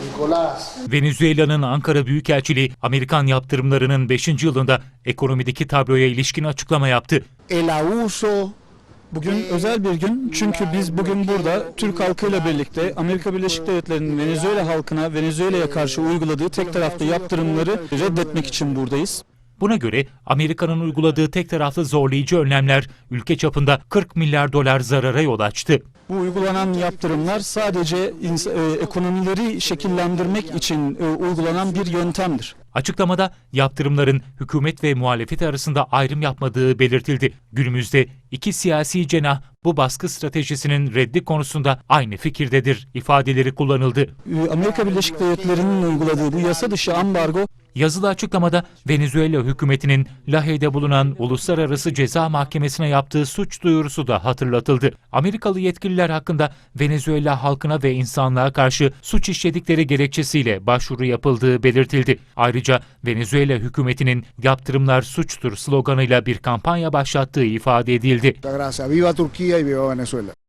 Nicolás. Venezuela'nın Ankara Büyükelçiliği Amerikan yaptırımlarının 5. yılında ekonomideki tabloya ilişkin açıklama yaptı. El abuso Bugün özel bir gün çünkü biz bugün burada Türk halkıyla birlikte Amerika Birleşik Devletleri'nin Venezuela halkına Venezuela'ya karşı uyguladığı tek taraflı yaptırımları reddetmek için buradayız. Buna göre Amerika'nın uyguladığı tek taraflı zorlayıcı önlemler ülke çapında 40 milyar dolar zarara yol açtı. Bu uygulanan yaptırımlar sadece e, ekonomileri şekillendirmek için e, uygulanan bir yöntemdir. Açıklamada yaptırımların hükümet ve muhalefet arasında ayrım yapmadığı belirtildi. Günümüzde iki siyasi cenah bu baskı stratejisinin reddi konusunda aynı fikirdedir ifadeleri kullanıldı. Amerika Birleşik Devletleri'nin uyguladığı bu yasa dışı ambargo Yazılı açıklamada Venezuela hükümetinin Lahey'de bulunan Uluslararası Ceza Mahkemesi'ne yaptığı suç duyurusu da hatırlatıldı. Amerikalı yetkililer hakkında Venezuela halkına ve insanlığa karşı suç işledikleri gerekçesiyle başvuru yapıldığı belirtildi. Ayrıca Venezuela hükümetinin yaptırımlar suçtur sloganıyla bir kampanya başlattığı ifade edildi. Viva y viva Venezuela.